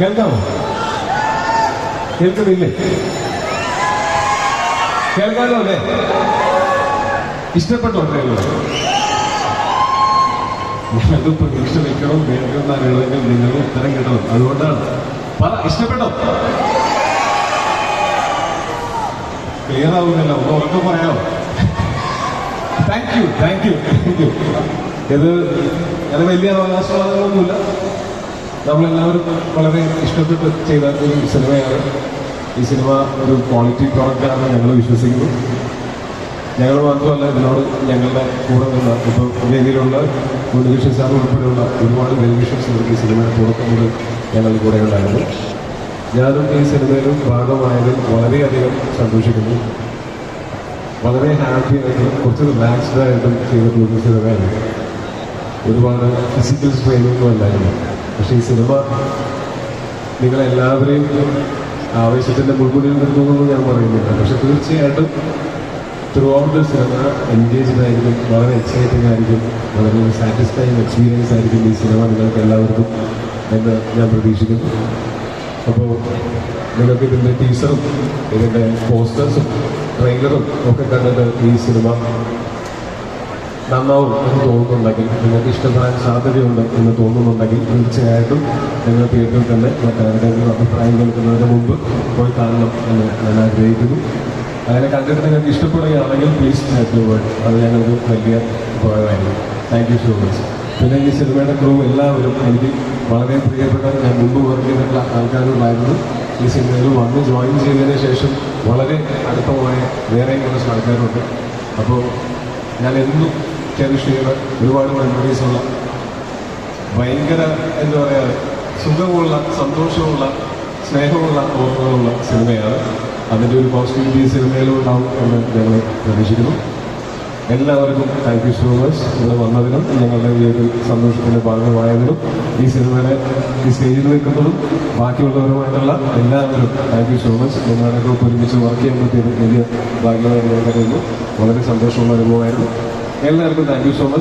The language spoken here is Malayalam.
കേൾക്കാമോ? കേൾക്കുന്നില്ലേ കേൾക്കാമോ അല്ലേ? ഇഷ്ടപ്പെട്ടോ ഞങ്ങൾക്ക് പ്രതീക്ഷ വെക്കണം വേണമെന്നാണെങ്കിൽ നിങ്ങൾ ഉത്തരം കിട്ടണം അതുകൊണ്ടാണ്. പറ ഇഷ്ടപ്പെട്ടോ? ക്ലിയർ ആവുന്നില്ല. ഒന്ന് ഉറക്കം പറയാമോ thank you thank you thank you ഇത് വലിയ അവകാശവാദങ്ങളൊന്നുമില്ല. നമ്മളെല്ലാവരും വളരെ ഇഷ്ടപ്പെട്ട് ചെയ്ത ഒരു സിനിമയാണ്. ഈ സിനിമ ഒരു ക്വാളിറ്റി പ്രോഡക്റ്റാണ് ഞങ്ങൾ വിശ്വസിക്കുന്നു. ഞങ്ങൾ മാത്രമല്ല ഇതിനോട് ഞങ്ങളുടെ കൂടെ നിന്ന ഇപ്പോൾ വേദിയിലുള്ള ഉണ്ണികൃഷ്ണൻ സാർ ഉൾപ്പെടെയുള്ള ഒരുപാട് വെൽവിഷൻസ് ഇവർക്ക് ഈ സിനിമയുടെ തുടക്കം മുതൽ ഞങ്ങളുടെ കൂടെ ഉണ്ടായിരുന്നു. ഞാനും ഈ സിനിമയിലും ഭാഗമായതിൽ വളരെയധികം സന്തോഷിക്കുന്നു. വളരെ ഹാപ്പി ആയിട്ടും കുറച്ച് റിലാക്സ്ഡ് ആയിട്ടും ചെയ്തിട്ടുള്ള സിനിമയാണ്. ഒരുപാട് ഫിസിക്കൽ സ്ട്രെയിനൊന്നും അല്ലായിരുന്നു. പക്ഷേ ഈ സിനിമ. നിങ്ങളെല്ലാവരെയും ആവേശത്തിന്റെ മുൾമുടിയിൽ നിർത്തുമെന്ന് ഞാൻ പറയുന്നില്ല. പക്ഷെ തീർച്ചയായിട്ടും throughout the cinema engaged ആയിരിക്കും വളരെ എക്സൈറ്റിംഗ് ആയിരിക്കും വളരെ ഒരു സാറ്റിസ്ഫൈങ് എക്സ്പീരിയൻസ് ആയിരിക്കും ഈ സിനിമ നിങ്ങൾക്ക് എല്ലാവർക്കും എന്ന് ഞാൻ പ്രതീക്ഷിക്കുന്നു. അപ്പോൾ നിങ്ങൾക്ക് ഇതിന്റെ ടീസറും ഇതിന്റെ പോസ്റ്റേഴ്സും ട്രെയിലറും ഒക്കെ കണ്ടിട്ട് ഈ സിനിമ നന്നാവും എന്ന് തോന്നുന്നുണ്ടെങ്കിൽ നിങ്ങൾക്ക് ഇഷ്ടപ്പെടാൻ സാധ്യതയുണ്ട് എന്ന് തോന്നുന്നുണ്ടെങ്കിൽ തീർച്ചയായിട്ടും നിങ്ങൾ തിയേറ്ററിൽ തന്നെ മറ്റാരുടെയെങ്കിലും അഭിപ്രായം കേൾക്കുന്നതിന് മുമ്പ് പോയി കാണണം എന്ന് ഞാൻ ആഗ്രഹിക്കുന്നു. അങ്ങനെ കണ്ടിട്ട് നിങ്ങൾക്ക് ഇഷ്ടപ്പെടുകയാണെങ്കിൽ പ്ലീസ് ഹാപ്പി വേൾഡ് അത് ഞങ്ങൾക്ക് വലിയ ഉപകാരമായിരുന്നു. താങ്ക് യു സോ മച്ച് പിന്നെ ഈ സിനിമയുടെ ക്രൂ എല്ലാവരും എനിക്ക് വളരെ പ്രിയപ്പെട്ട ഞാൻ മുമ്പ് വർക്ക് ചെയ്തിട്ടുള്ള ആൾക്കാരുണ്ടായിരുന്നു ഈ സിനിമയിൽ വന്ന് ജോയിൻ ചെയ്തതിന് ശേഷം വളരെ അടുത്തമായ വേറെയും കുറച്ച് ആൾക്കാരുണ്ട് അപ്പോൾ ഞാൻ എന്നും ചെറിഷ് ഒരുപാട് ഒരുപാട് മെമ്മറീസുള്ള ഭയങ്കര എന്താ പറയുക സുഖമുള്ള സന്തോഷമുള്ള സ്നേഹമുള്ള ഓർമ്മകളുള്ള സിനിമയാണ്. അതിന്റെ ഒരു പോസിറ്റിവിറ്റി സിനിമയിലും ഉണ്ടാവും എന്ന് ഞങ്ങൾ പ്രതീക്ഷിക്കുന്നു. എല്ലാവർക്കും താങ്ക് യു സോ മച്ച് ഇവിടെ വന്നതിനും ഞങ്ങളുടെ ഈ ഒരു സന്തോഷത്തിന്റെ ഭാഗമായതിനും ഈ സിനിമയുടെ ഈ സ്റ്റേജിൽ നിൽക്കുന്നതും ബാക്കിയുള്ളവരുമായിട്ടുള്ള എല്ലാവരും താങ്ക് യു സോ മച്ച് നിങ്ങളുടെ ഒക്കെ ഒരുമിച്ച് വർക്ക് ചെയ്യാൻ പറ്റിയത് വലിയ ഭാഗ്യമായി വളരെ സന്തോഷമുള്ള അനുഭവമായിരുന്നു. എല്ലാവർക്കും താങ്ക് യു സോ മച്ച്